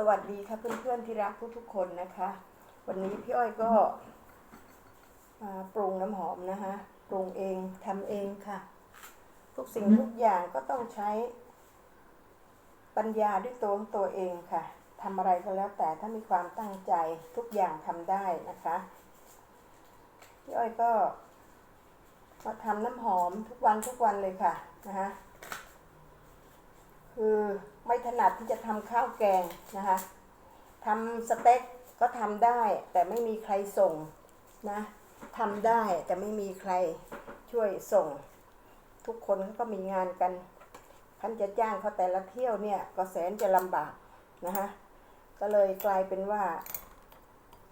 สวัสดีค่ะเพื่อนๆที่รักทุกๆคนนะคะ วันนี้พี่อ้อยก็มาปรุงน้ำหอมนะคะปรุงเองทำเองค่ะ ทุกสิ่งทุกอย่างก็ต้องใช้ปัญญาด้วยตัวของตัวเองค่ะทำอะไรก็แล้วแต่ถ้ามีความตั้งใจทุกอย่างทำได้นะคะพี่อ้อยก็มาทำน้ำหอมทุกวันทุกวันเลยค่ะนะคะคือ ไม่ถนัดที่จะทำข้าวแกงนะคะทำสเต็กก็ทำได้ แต่ไม่มีใครส่งนะทำได้แต่ไม่มีใครช่วยส่ง ทุกคนก็มีงานกันท่านจะจ้างเขาแต่ละเที่ยวเนี่ยก็แสนจะลำบากนะคะก็เลยกลายเป็นว่า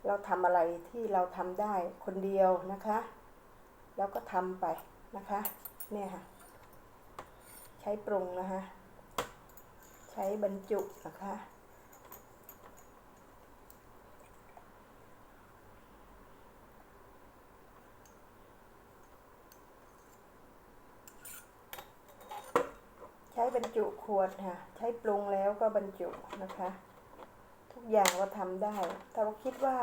เราทำอะไรที่เราทำได้คนเดียวนะคะ แล้วก็ทำไปนะคะ เนี่ยค่ะ ใช้ปรุงนะคะ ใช้บรรจุนะคะใช้บรรจุขวดค่ะ ใช้ปรุงแล้วก็บรรจุนะคะ ทุกอย่างเราทำได้ถ้าเราคิดว่า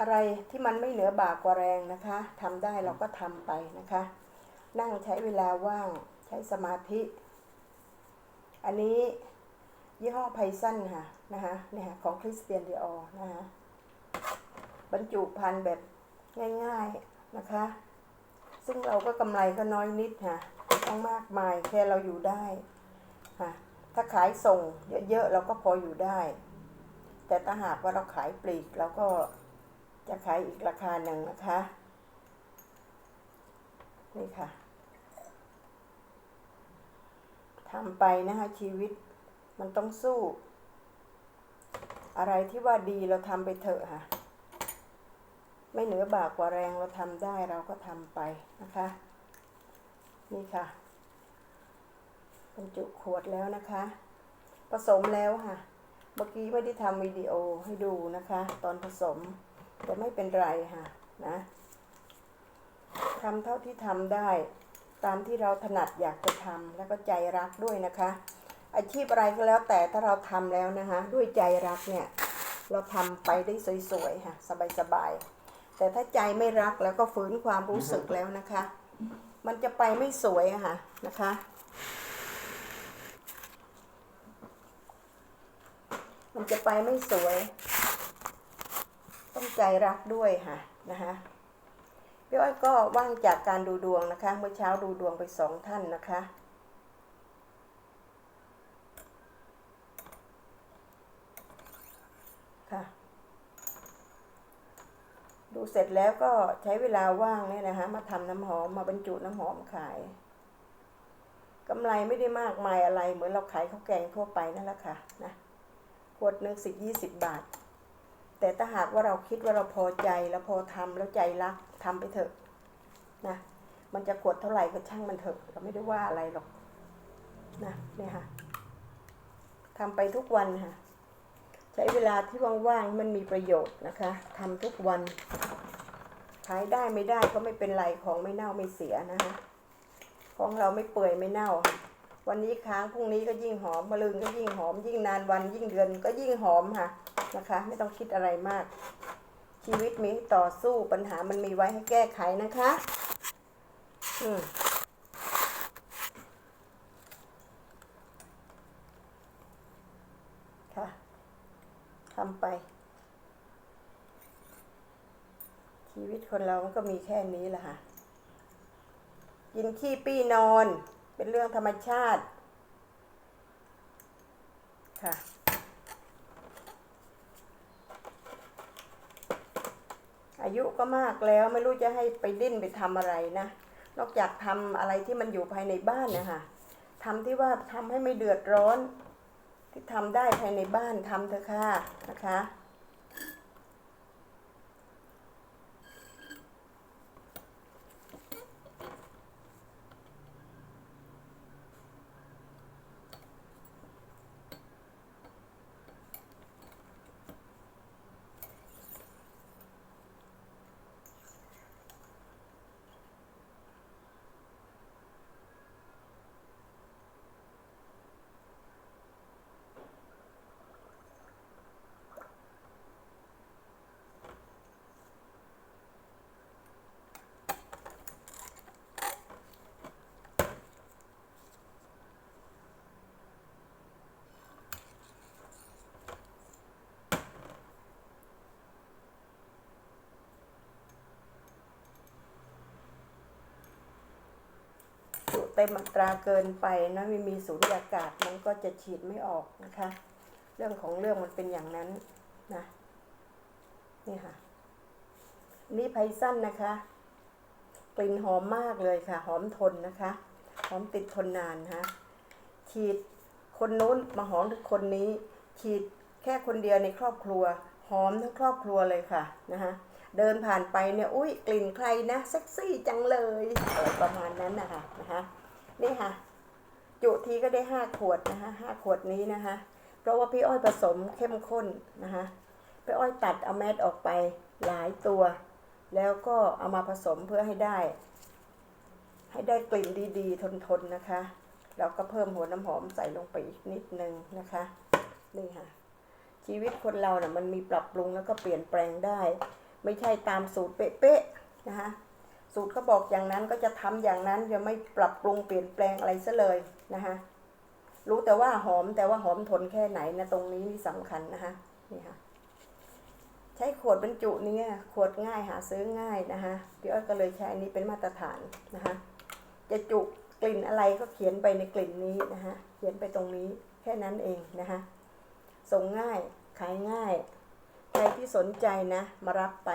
อะไรที่มันไม่เหนือบากกว่าแรงนะคะทำได้เราก็ทำไปนะคะ นั่งใช้เวลาว่างใช้สมาธิ อันนี้ยี่ห้อไพซันค่ะนะคะเนี่ยของคริสเตียนดีออนะคะบรรจุพันธุ์แบบง่ายๆนะคะ ซึ่งเราก็กำไรก็น้อยนิดค่ะต้องมากมายแค่เราอยู่ได้ค่ะถ้าขายส่งเยอะๆเราก็พออยู่ได้ แต่ถ้าหากว่าเราขายปลีกเราก็จะขายอีกราคาหนึ่งนะคะ นี่ค่ะ ทำไปนะคะชีวิตมันต้องสู้ อะไรที่ว่าดีเราทำไปเถอะค่ะ ไม่เหนือบากกว่าแรงเราทำได้เราก็ทำไปนะคะ นี่ค่ะบรรจุขวดแล้วนะคะ ผสมแล้วค่ะ เมื่อกี้ไม่ได้ทำวิดีโอให้ดูนะคะ ตอนผสมแต่ไม่เป็นไรค่ะนะทำเท่าที่ทำได้ ตามที่เราถนัดอยากจะทำแล้วก็ใจรักด้วยนะคะ อาชีพอะไรก็แล้วแต่ถ้าเราทำแล้วนะคะ ด้วยใจรักเนี่ย เราทำไปได้สวยๆค่ะสบายๆแต่ถ้าใจไม่รักแล้วก็ฝืนความรู้สึกแล้วนะคะ มันจะไปไม่สวยอะค่ะนะคะมันจะไปไม่สวย ต้องใจรักด้วยค่ะนะคะ พี่อ้อยก็ว่างจากการดูดวงนะคะ เมื่อเช้าดูดวงไปสองท่านนะคะ ค่ะ ดูเสร็จแล้วก็ใช้เวลาว่างเนี่ยนะคะ มาทำน้ำหอมมาบรรจุน้ำหอมขายกำไรไม่ได้มากมายอะไร เหมือนเราขายข้าวแกงทั่วไปนั่นแหละค่ะนะขวดหนึ่งสิบยี่สิบบาท แต่ถ้าหากว่าเราคิดว่าเราพอใจ แล้วพอทำแล้วใจรัก ทำไปเถอะนะ มันจะขวดเท่าไหร่ก็ช่างมันเถอะเราไม่ได้ว่าอะไรหรอกนะเนี่ยค่ะทำไปทุกวันค่ะ ใช้เวลาที่ว่างๆมันมีประโยชน์นะคะทำทุกวันขายได้ไม่ได้ก็ไม่เป็นไรของไม่เน่าไม่เสียนะคะของเราไม่เปื่อยไม่เน่า วันนี้ค้างพรุ่งนี้ก็ยิ่งหอมมะรืนก็ยิ่งหอม ยิ่งนานวันยิ่งเดือนก็ยิ่งหอมค่ะนะคะ ไม่ต้องคิดอะไรมาก ชีวิตมีให้ต่อสู้ปัญหามันมีไว้ให้แก้ไขนะคะอืมค่ะทำไป ชีวิตคนเรามันก็มีแค่นี้แหละค่ะกินขี้ปี้นอน เป็นเรื่องธรรมชาติ ค่ะ อายุก็มากแล้วไม่รู้จะให้ไปดิ้นไปทำอะไรนะ นอกจากทำอะไรที่มันอยู่ภายในบ้านนะคะทำที่ว่าทำให้ไม่เดือดร้อน ที่ทำได้ภายในบ้านทำเถอะค่ะนะคะ ค เต็มอัตราเกินไปนะไม่มีสูญญากาศมันก็จะฉีดไม่ออกนะคะ เรื่องของเรื่องมันเป็นอย่างนั้นนะนี่ค่ะ นี่ไพสั้นนะคะ กลิ่นหอมมากเลยค่ะ หอมทนนะคะ หอมติดทนนานนะฉีดคนนู้นมาหอมคนนี้ ฉีดแค่คนเดียวในครอบครัว หอมทั้งครอบครัวเลยค่ะนะคะเดินผ่านไปเนี่ย อุ้ยกลิ่นใครนะ เซ็กซี่จังเลยอะไรประมาณนั้นนะคะนะคะ นี่ค่ะ จุทีก็ได้ห้าขวดนะคะห้าขวดนี้นะคะ เพราะว่าพี่อ้อยผสมเข้มข้นนะคะพี่อ้อยตัดเอาแมสออกไปหลายตัว แล้วก็เอามาผสมเพื่อให้ได้ ให้ได้กลิ่นดีๆ ทนๆนะคะ แล้วก็เพิ่มหัวน้ำหอมใส่ลงไปอีกนิดนึงนะคะ นี่ค่ะ ชีวิตคนเราเนะ่ะมันมีปรับปรุงแล้วก็เปลี่ยนแปลงได้ ไม่ใช่ตามสูตรเป๊ะๆนะคะ สูตรเขาบอกอย่างนั้นก็จะทำอย่างนั้นจะไม่ปรับปรุงเปลี่ยนแปลงอะไรซะเลยนะคะรู้แต่ว่าหอมแต่ว่าหอมทนแค่ไหนนะตรงนี้นี่สำคัญนะคะนี่ค่ะใช้ขวดบรรจุนี้ขวดง่ายหาซื้อง่ายนะคะพี่อ้อยก็เลยใช้อันนี้เป็นมาตรฐานนะคะจะจุกลิ่นอะไรก็เขียนไปในกลิ่นนี้นะคะเขียนไปตรงนี้แค่นั้นเองนะคะส่งง่ายขายง่าย ใครที่สนใจนะ มารับไป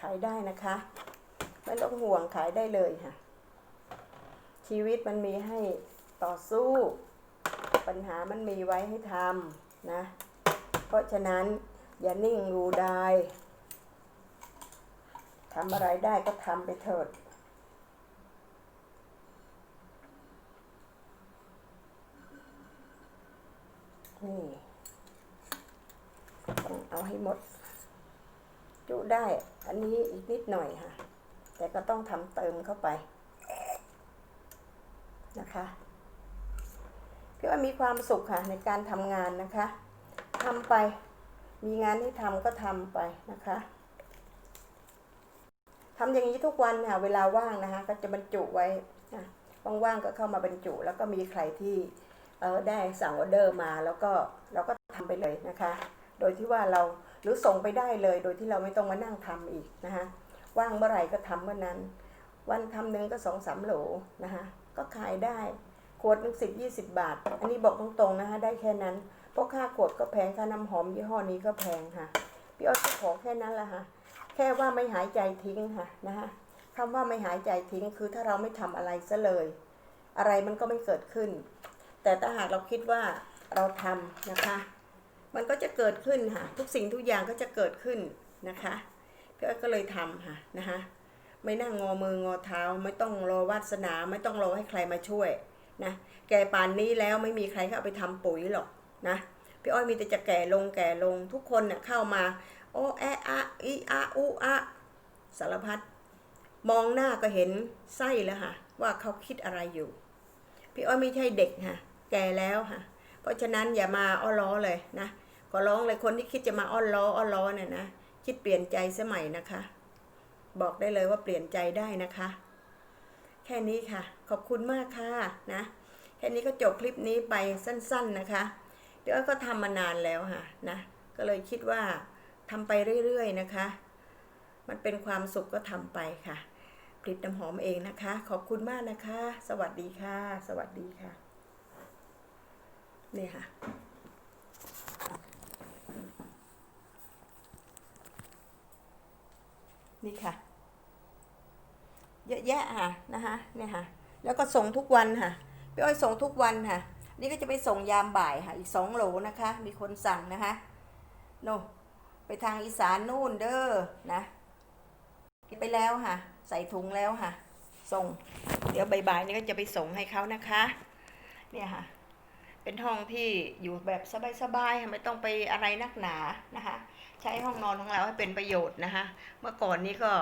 ขายได้นะคะ ไม่ต้องห่วงขายได้เลยค่ะ ชีวิตมันมีให้ต่อสู้ ปัญหามันมีไว้ให้ทำนะ เพราะฉะนั้นอย่านิ่งรูได้ทำอะไรได้ก็ทำไปเถิดนี่ต้องเอาให้หมด จุได้ อันนี้อีกนิดหน่อยค่ะ แต่ก็ต้องทำเติมเข้าไปนะคะพี่ว่ามีความสุขค่ะในการทำงานนะคะทำไป มีงานให้ทำก็ทำไปนะคะทำอย่างนี้ทุกวันค่ะเวลาว่างนะคะ ก็จะบรรจุไว้นะว่างๆก็เข้ามาบรรจุ แล้วก็มีใครที่เออได้สั่งออเดอร์มาแล้วก็เราก็ทำไปเลยนะคะ โดยที่ว่าเราหรือส่งไปได้เลย โดยที่เราไม่ต้องมานั่งทำอีกนะคะ ว่างเมื่อไหร่ก็ทำเมื่อนั้น วันทำหนึ่งก็สองสามโหลนะคะก็ขายได้ขวดหนึ่งสิบยี่สิบบาท อันนี้บอกตรงๆนะคะได้แค่นั้น เพราะค่าขวดก็แพงค่าน้ำหอมยี่ห้อนี้ก็แพงค่ะ พี่อ้อยก็ขอแค่นั้นละค่ะ แค่ว่าไม่หายใจทิ้งค่ะนะคะคำว่าไม่หายใจทิ้งคือถ้าเราไม่ทำอะไรซะเลย อะไรมันก็ไม่เกิดขึ้น แต่ถ้าหากเราคิดว่าเราทำนะคะ มันก็จะเกิดขึ้นค่ะ ทุกสิ่งทุกอย่างก็จะเกิดขึ้นนะคะ พี่อ้อยก็เลยทำค่ะนะคะไม่นั่งงอมืองอเท้าไม่ต้องรอวาสนาไม่ต้องรอให้ใครมาช่วยนะแก่ป่านนี้แล้วไม่มีใครเขาเอาไปทำปุ๋ยหรอกนะพี่อ้อยมีแต่จะแก่ลงแก่ลงทุกคนเน่ยเข้ามา โอแออะอีอะอุอะสารพัดมองหน้าก็เห็นไส้แล้วค่ะว่าเขาคิดอะไรอยู่ พี่อ้อยไม่ใช่เด็กค่ะแก่แล้วค่ะเพราะฉะนั้นอย่ามาอ้อล้อเลยนะขอร้องเลยคนที่คิดจะมาอ้อนล้ออ้อนล้อเนี่ยนะ คิดเปลี่ยนใจสมัยนะคะ บอกได้เลยว่าเปลี่ยนใจได้นะคะ แค่นี้ค่ะ ขอบคุณมากค่ะนะ แค่นี้ก็จบคลิปนี้ไปสั้น ๆนะคะ เดี๋ยวก็ทำมานานแล้วค่ะนะ ก็เลยคิดว่าทำไปเรื่อยๆนะคะ มันเป็นความสุขก็ทำไปค่ะผลิตน้ำหอมเองนะคะ ขอบคุณมากนะคะ สวัสดีค่ะ สวัสดีค่ะ นี่ค่ะ นี่ค่ะ เยอะแยะค่ะนะคะเนี่ยค่ะ แล้วก็ส่งทุกวันค่ะพี่อ้อยส่งทุกวันค่ะ นี่ก็จะไปส่งยามบ่ายค่ะ อีกสองโหลนะคะ มีคนสั่งนะคะโน่ไปทางอีสานนู่นเด้อนะไปแล้วค่ะ ใส่ถุงแล้วค่ะ ส่ง เดี๋ยวบ่ายๆนี่ก็จะไปส่งให้เขานะคะ เนี่ยค่ะ เป็นห้องที่อยู่แบบสบายๆไม่ต้องไปอะไรนักหนานะคะ ใช้ห้องนอนของเราให้เป็นประโยชน์นะคะ เมื่อก่อนนี้ก็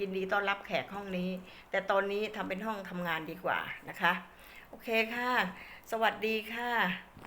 ยินดีต้อนรับแขกห้องนี้ แต่ตอนนี้ทำเป็นห้องทำงานดีกว่านะคะ โอเคค่ะ สวัสดีค่ะ